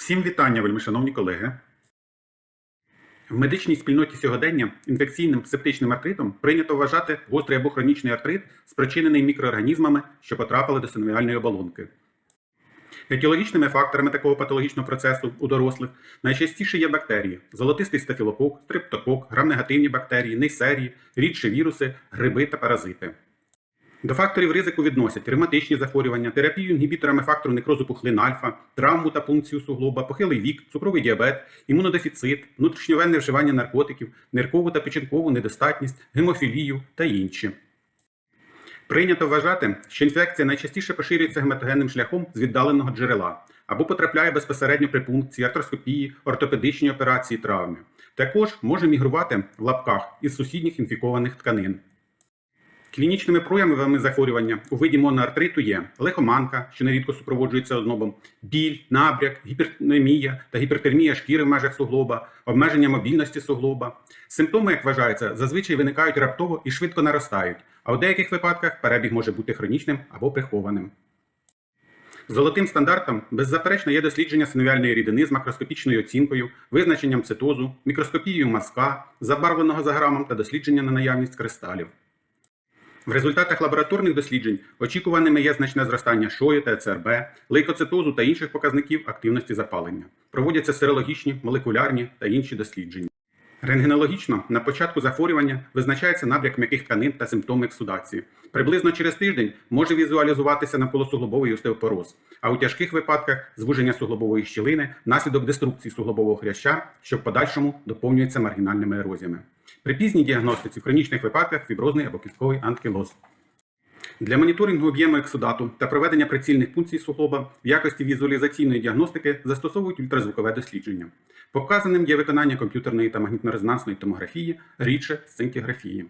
Всім вітання, вельмишановні колеги. В медичній спільноті сьогодення інфекційним септичним артритом прийнято вважати гострий або хронічний артрит, спричинений мікроорганізмами, що потрапили до синовіальної оболонки. Етіологічними факторами такого патологічного процесу у дорослих найчастіше є бактерії: золотистий стафілокок, стрептокок, грамнегативні бактерії, нейсерії, рідші віруси, гриби та паразити. До факторів ризику відносять ревматичні захворювання, терапію інгібіторами фактору некрозу пухлин альфа, травму та пункцію суглоба, похилий вік, цукровий діабет, імунодефіцит, внутрішньовенне вживання наркотиків, ниркову та печінкову недостатність, гемофілію та інші. Прийнято вважати, що інфекція найчастіше поширюється гематогенним шляхом з віддаленого джерела або потрапляє безпосередньо при пункції, артроскопії, ортопедичній операції, травмі. Також може мігрувати в лапках із сусідніх інфікованих тканин. Клінічними проявами захворювання у виді моноартриту є лихоманка, що нерідко супроводжується ознобом, біль, набряк, гіпернемія та гіпертермія шкіри в межах суглоба, обмеження мобільності суглоба. Симптоми, як вважається, зазвичай виникають раптово і швидко наростають, а у деяких випадках перебіг може бути хронічним або прихованим. Золотим стандартом беззаперечно є дослідження синовіальної рідини з макроскопічною оцінкою, визначенням цитозу, мікроскопією мазка, забарвленого за грамом та дослідження на наявність кристалів. В результатах лабораторних досліджень очікуваними є значне зростання шою та ЦРБ, лейкоцитозу та інших показників активності запалення. Проводяться серологічні, молекулярні та інші дослідження. Рентгенологічно на початку захворювання визначається набряк м'яких тканин та симптоми ексудації. Приблизно через тиждень може візуалізуватися навколосуглобовий остеопороз, а у тяжких випадках звуження суглобової щілини внаслідок деструкції суглобового хряща, що в подальшому доповнюється маргінальними ерозіями. При пізній діагностиці в хронічних випадках фіброзний або кістковий анкілоз. Для моніторингу об'єму ексудату та проведення прицільних пункцій суглоба в якості візуалізаційної діагностики застосовують ультразвукове дослідження. Показаним є виконання комп'ютерної та магнітно-резонансної томографії, рідше сцинтіграфії.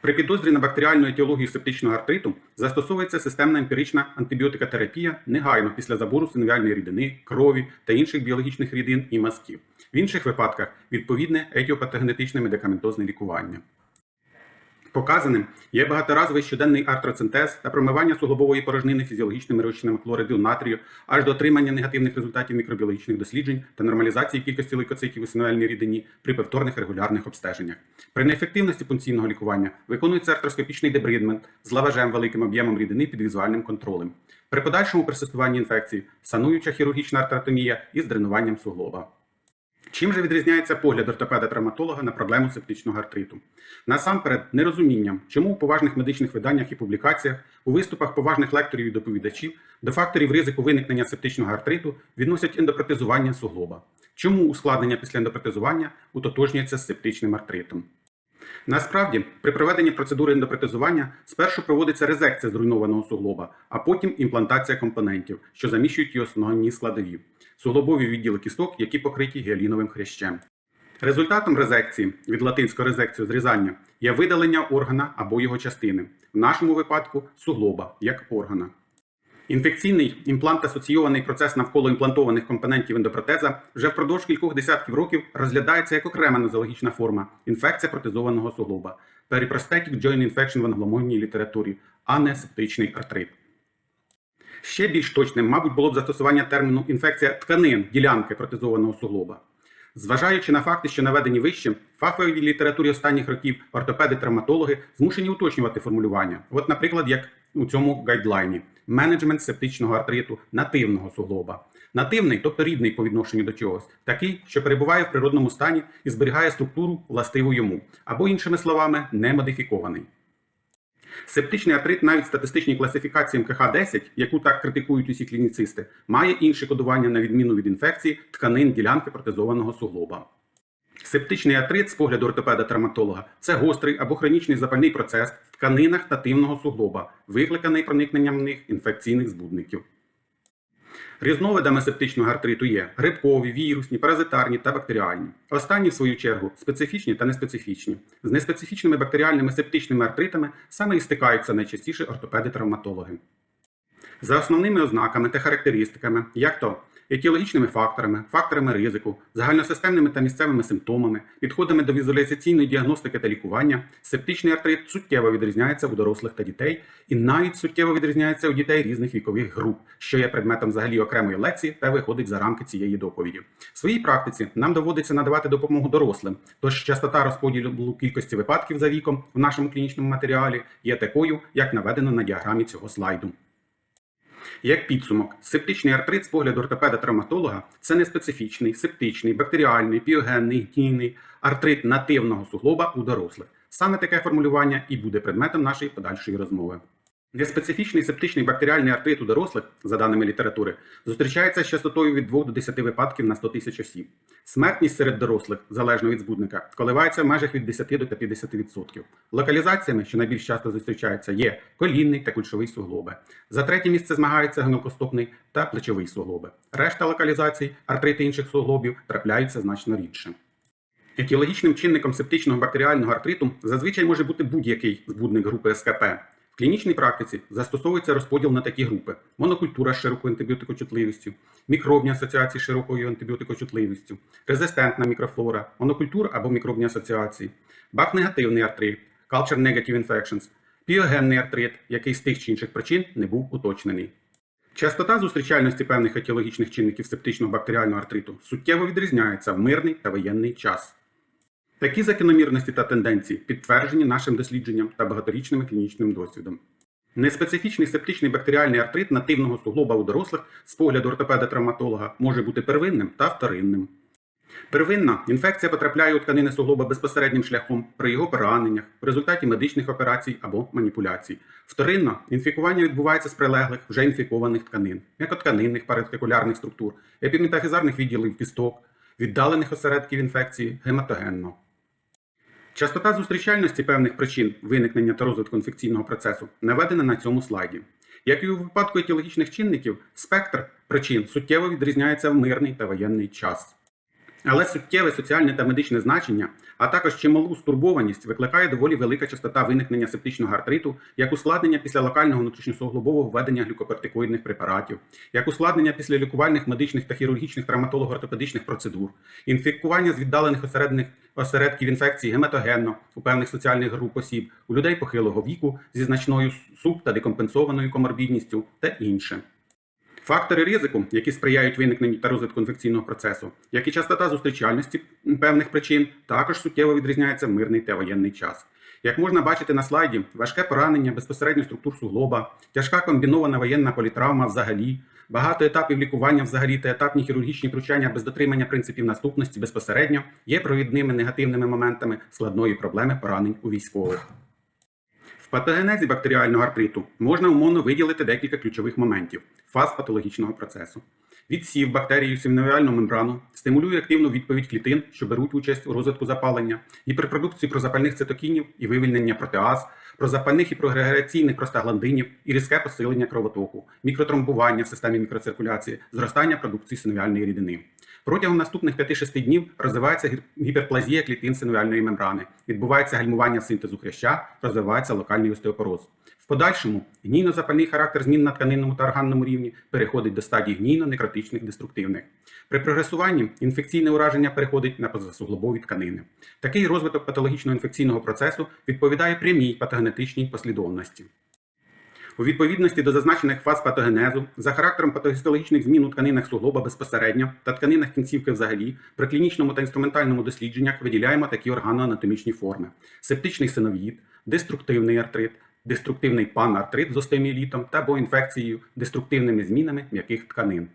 При підозрі на бактеріальну етіологію септичного артриту застосовується системна емпірична антибіотикотерапія негайно після забору синовіальної рідини, крові та інших біологічних рідин і мазків. В інших випадках відповідне етіопатогенетичне медикаментозне лікування. Показаним є багаторазовий щоденний артроцентез та промивання суглобової порожнини фізіологічними розчинами хлориду натрію аж до отримання негативних результатів мікробіологічних досліджень та нормалізації кількості лейкоцитів у синовіальній рідині при повторних регулярних обстеженнях. При неефективності пункційного лікування виконується артроскопічний дебридмент з лаважем великим об'ємом рідини під візуальним контролем. При подальшому персистуванні інфекції сануюча хірургічна артроктомія із дренуванням суглоба. Чим же відрізняється погляд ортопеда-травматолога на проблему септичного артриту? Насамперед, нерозумінням, чому у поважних медичних виданнях і публікаціях, у виступах поважних лекторів і доповідачів до факторів ризику виникнення септичного артриту відносять ендопротезування суглоба. Чому ускладнення після ендопротезування утотожнюється з септичним артритом? Насправді, при проведенні процедури ендопротезування спершу проводиться резекція зруйнованого суглоба, а потім імплантація компонентів, що заміщують її основні складові суглобові відділи кісток, які покриті гіаліновим хрящем. Результатом резекції від латинського резекцію зрізання є видалення органа або його частини, в нашому випадку суглоба як органа. Інфекційний імплант-асоційований процес навколо імплантованих компонентів ендопротеза вже впродовж кількох десятків років розглядається як окрема нозологічна форма інфекція протезованого суглоба Periprosthetic joint infection в англомовній літературі, а не септичний артрит. Ще більш точним, мабуть, було б застосування терміну інфекція тканин ділянки протезованого суглоба. Зважаючи на факти, що наведені вище, в фаховій літературі останніх років ортопеди-травматологи змушені уточнювати формулювання. От, наприклад, як у цьому гайдлайні менеджмент септичного артриту нативного суглоба. Нативний, тобто рідний по відношенню до чогось, такий, що перебуває в природному стані і зберігає структуру властиву йому, або, іншими словами, не модифікований. Септичний артрит навіть в статистичній класифікації МКХ-10, яку так критикують усі клініцисти, має інше кодування на відміну від інфекції тканин ділянки протезованого суглоба. Септичний артрит з погляду ортопеда-травматолога це гострий або хронічний запальний процес тканинах нативного суглоба, викликаний проникненням в них інфекційних збудників. Різновидами септичного артриту є грибкові, вірусні, паразитарні та бактеріальні. Останні, в свою чергу, специфічні та неспецифічні. З неспецифічними бактеріальними септичними артритами саме і стикаються найчастіше ортопеди-травматологи. За основними ознаками та характеристиками, як то етіологічними факторами, факторами ризику, загальносистемними та місцевими симптомами, підходами до візуалізаційної діагностики та лікування, септичний артрит суттєво відрізняється у дорослих та дітей і навіть суттєво відрізняється у дітей різних вікових груп, що є предметом взагалі окремої лекції та виходить за рамки цієї доповіді. В своїй практиці нам доводиться надавати допомогу дорослим, тож частота розподілу кількості випадків за віком в нашому клінічному матеріалі є такою, як наведено на діаграмі цього слайду. Як підсумок, септичний артрит з погляду ортопеда-травматолога це не специфічний, септичний, бактеріальний, біогенний, гнійний артрит нативного суглоба у дорослих. Саме таке формулювання і буде предметом нашої подальшої розмови. Неспецифічний септичний бактеріальний артрит у дорослих, за даними літератури, зустрічається з частотою від 2 до 10 випадків на 100 тисяч осіб. Смертність серед дорослих, залежно від збудника, коливається в межах від 10 до 50%. Локалізаціями, що найбільш часто зустрічаються, є колінний та кульшовий суглоби. За третє місце змагаються гнокостопний та плечовий суглоби. Решта локалізацій, артрити інших суглобів трапляються значно рідше. Етіологічним чинником септичного бактеріального артриту зазвичай може бути будь-який збудник групи СКП. В клінічній практиці застосовується розподіл на такі групи: монокультура з широкою антибіотикочутливістю, мікробні асоціації з широкою антибіотикочутливістю, резистентна мікрофлора, монокультура або мікробні асоціації, бак-негативний артрит, culture negative infections, піогенний артрит, який з тих чи інших причин не був уточнений. Частота зустрічальності певних етіологічних чинників септичного бактеріального артриту суттєво відрізняється в мирний та воєнний час. Такі закономірності та тенденції підтверджені нашим дослідженням та багаторічним клінічним досвідом. Неспецифічний септичний бактеріальний артрит нативного суглоба у дорослих з погляду ортопеда-травматолога може бути первинним та вторинним. Первинна інфекція потрапляє у тканини суглоба безпосереднім шляхом при його пораненнях, в результаті медичних операцій або маніпуляцій. Вторинно інфікування відбувається з прилеглих вже інфікованих тканин, м'якотканинних паратикулярних структур, епідметафізарних відділів кісток, віддалених осередків інфекції гематогенно. Частота зустрічальності певних причин виникнення та розвитку інфекційного процесу наведена на цьому слайді. Як і у випадку етіологічних чинників, спектр причин суттєво відрізняється в мирний та воєнний час. Але суттєве соціальне та медичне значення, а також чималу стурбованість викликає доволі велика частота виникнення септичного артриту, як ускладнення після локального внутрішньосуглобового введення глюкокортикоїдних препаратів, як ускладнення після лікувальних медичних та хірургічних травматолого-ортопедичних процедур, інфікування з віддалених осередних осередків інфекції гематогенно у певних соціальних груп осіб, у людей похилого віку зі значною суб та декомпенсованою коморбідністю та інше. Фактори ризику, які сприяють виникненню та розвитку інфекційного процесу, як і частота зустрічальності певних причин, також суттєво відрізняється в мирний та воєнний час. Як можна бачити на слайді, важке поранення безпосередньо структур суглоба, тяжка комбінована воєнна політравма взагалі, багато етапів лікування взагалі та етапні хірургічні втручання без дотримання принципів наступності безпосередньо є провідними негативними моментами складної проблеми поранень у військових. В патогенезі бактеріального артриту можна умовно виділити декілька ключових моментів фаз патологічного процесу. Відсів в симновіальну мембрану стимулює активну відповідь клітин, що беруть участь у розвитку запалення, гіперпродукцію прозапальних цитокінів і вивільнення протеаз, прозапальних і прогрегаційних простагландинів і різке посилення кровотоку, мікротромбування в системі мікроциркуляції, зростання продукції синовіальної рідини. Протягом наступних 5-6 днів розвивається гіперплазія клітин синовіальної мембрани, відбувається гальмування синтезу хряща, розвивається локальний остеопороз. В подальшому гнійно-запальний характер змін на тканинному та органному рівні переходить до стадії гнійно-некротичних деструктивних. При прогресуванні інфекційне ураження переходить на позасуглобові тканини. Такий розвиток патологічного інфекційного процесу відповідає прямій патогенетичній послідовності. У відповідності до зазначених фаз патогенезу за характером патогістологічних змін у тканинах суглоба безпосередньо та тканинах кінцівки взагалі при клінічному та інструментальному дослідженнях виділяємо такі органоанатомічні форми: септичний синовід, деструктивний артрит, деструктивний панартрит з остеоміелітом та або інфекцією деструктивними змінами м'яких тканин.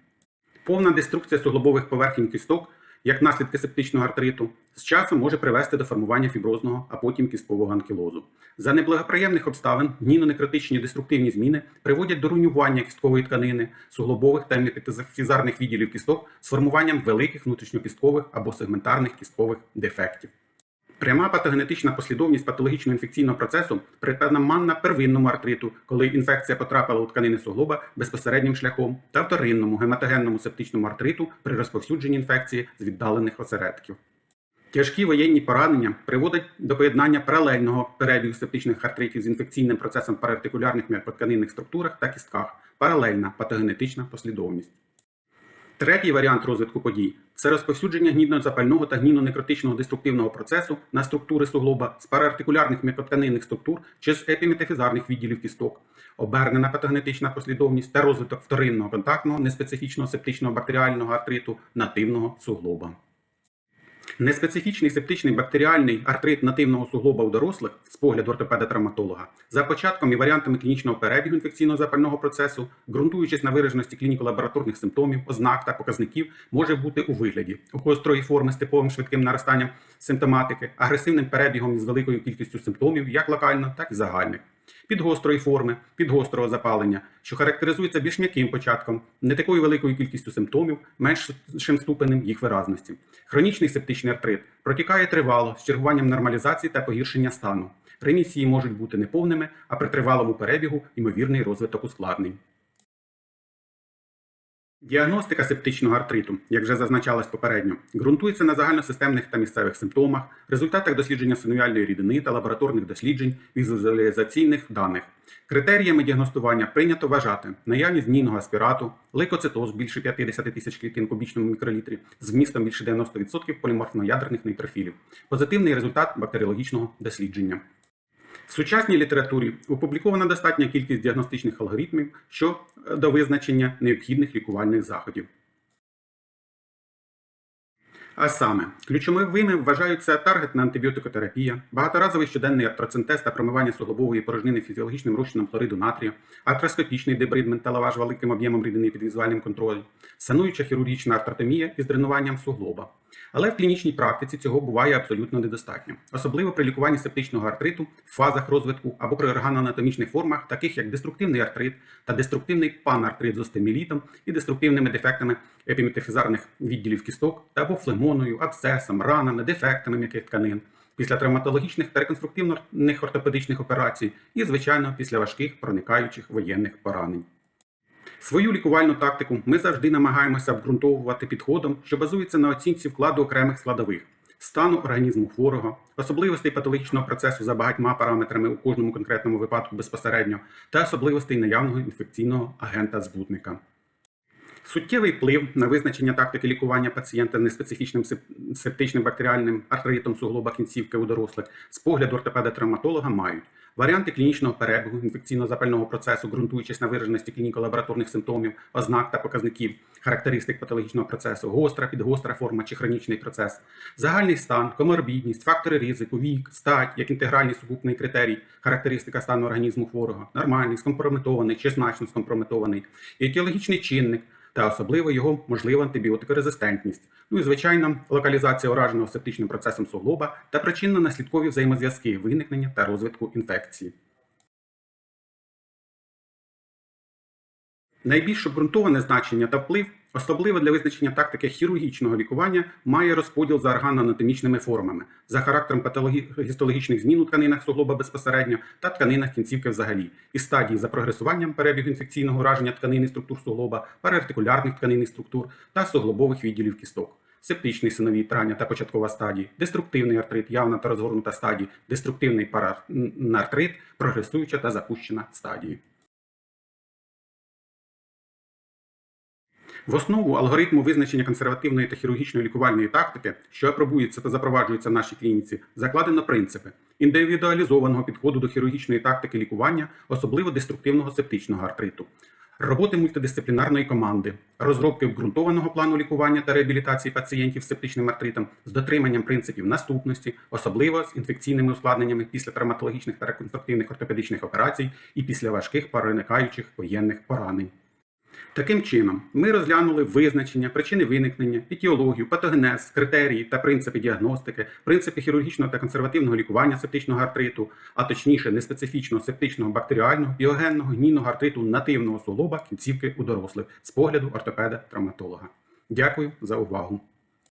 Повна деструкція суглобових поверхень кісток, як наслідки септичного артриту, з часом може привести до формування фіброзного, а потім кісткового анкілозу. За неблагоприємних обставин гнійно-некротичні деструктивні зміни приводять до руйнування кісткової тканини, суглобових та метафізарних відділів кісток з формуванням великих внутрішньокісткових або сегментарних кісткових дефектів. Пряма патогенетична послідовність патологічного інфекційного процесу притаманна первинному артриту, коли інфекція потрапила у тканини суглоба безпосереднім шляхом, та вторинному гематогенному септичному артриту при розповсюдженні інфекції з віддалених осередків. Тяжкі воєнні поранення приводять до поєднання паралельного перебігу септичних артритів з інфекційним процесом в парартикулярних м'якотканинних структурах та кістках, паралельна патогенетична послідовність. Третій варіант розвитку подій це розповсюдження гнідно-запального та гнідно-некротичного деструктивного процесу на структури суглоба з параартикулярних мікротканинних структур чи з епіметафізарних відділів кісток, обернена патогенетична послідовність та розвиток вторинного контактного неспецифічного септичного бактеріального артриту нативного суглоба. Неспецифічний септичний бактеріальний артрит нативного суглоба у дорослих з погляду ортопеда-травматолога за початком і варіантами клінічного перебігу інфекційного запального процесу, ґрунтуючись на вираженості клініко-лабораторних симптомів, ознак та показників, може бути у вигляді гострої форми з типовим швидким наростанням симптоматики, агресивним перебігом із великою кількістю симптомів, як локально, так і загальних. Підгострої форми, підгострого запалення, що характеризується більш м'яким початком, не такою великою кількістю симптомів, меншим ступенем їх виразності. Хронічний септичний артрит протікає тривало з чергуванням нормалізації та погіршення стану. Ремісії можуть бути неповними, а при тривалому перебігу ймовірний розвиток ускладнень. Діагностика септичного артриту, як вже зазначалось попередньо, ґрунтується на загальносистемних та місцевих симптомах, результатах дослідження синовіальної рідини та лабораторних досліджень, візуалізаційних даних. Критеріями діагностування прийнято вважати наявність гнійного аспірату, лейкоцитоз більше 50 тисяч клітин кубічному мікролітрі з вмістом більше 90% поліморфно-ядерних нейтрофілів, позитивний результат бактеріологічного дослідження. В сучасній літературі опублікована достатня кількість діагностичних алгоритмів щодо визначення необхідних лікувальних заходів. А саме, ключовими вважаються таргетна антибіотикотерапія, багаторазовий щоденний артроцентез та промивання суглобової порожнини фізіологічним розчином хлориду натрію, артроскопічний дебридмент та лаваж великим об'ємом рідини під візуальним контролем, сануюча хірургічна артротомія із дренуванням суглоба. Але в клінічній практиці цього буває абсолютно недостатньо, особливо при лікуванні септичного артриту в фазах розвитку або при органоанатомічних формах, таких як деструктивний артрит та деструктивний панартрит з остемілітом і деструктивними дефектами епіметафізарних відділів кісток або флемоною, абсцесом, ранами, дефектами м'яких тканин. Після травматологічних та реконструктивних ортопедичних операцій і, звичайно, після важких проникаючих воєнних поранень. Свою лікувальну тактику ми завжди намагаємося обґрунтовувати підходом, що базується на оцінці вкладу окремих складових, стану організму хворого, особливостей патологічного процесу за багатьма параметрами у кожному конкретному випадку безпосередньо, та особливостей наявного інфекційного агента-збутника. Суттєвий вплив на визначення тактики лікування пацієнта неспецифічним септичним бактеріальним артритом суглоба кінцівки у дорослих з погляду ортопеда-травматолога мають. Варіанти клінічного перебігу інфекційно-запального процесу, ґрунтуючись на вираженості клініко-лабораторних симптомів, ознак та показників, характеристик патологічного процесу, гостра, підгостра форма чи хронічний процес, загальний стан, коморбідність, фактори ризику, вік, стать, як інтегральний сукупний критерій, характеристика стану організму хворого, нормальний, скомпрометований чи значно скомпрометований, етіологічний чинник та особливо його можлива антибіотикорезистентність. Ну і звичайно, локалізація ураженого септичним процесом суглоба та причинно-наслідкові взаємозв'язки виникнення та розвитку інфекції. Найбільш обґрунтоване значення та вплив, особливо для визначення тактики хірургічного лікування, має розподіл за органоанатомічними формами, за характером патологічних змін у тканинах суглоба безпосередньо та тканинах кінцівки взагалі, і стадії за прогресуванням перебігу інфекційного ураження тканини структур суглоба, параартикулярних тканинних структур та суглобових відділів кісток. Септичний синовій трання та початкова стадії, деструктивний артрит, явна та розгорнута стадії, деструктивний параартрит, прогресуюча та запущена стадії. В основу алгоритму визначення консервативної та хірургічної лікувальної тактики, що апробується та запроваджується в нашій клініці, закладено принципи індивідуалізованого підходу до хірургічної тактики лікування, особливо деструктивного септичного артриту, роботи мультидисциплінарної команди, розробки обґрунтованого плану лікування та реабілітації пацієнтів з септичним артритом з дотриманням принципів наступності, особливо з інфекційними ускладненнями після травматологічних та реконструктивних ортопедичних операцій і після важких проникаючих воєнних поранень. Таким чином, ми розглянули визначення, причини виникнення, етіологію, патогенез, критерії та принципи діагностики, принципи хірургічного та консервативного лікування септичного артриту, а точніше неспецифічного септичного бактеріального, біогенного, гнійного артриту нативного солоба кінцівки у дорослих з погляду ортопеда-травматолога. Дякую за увагу.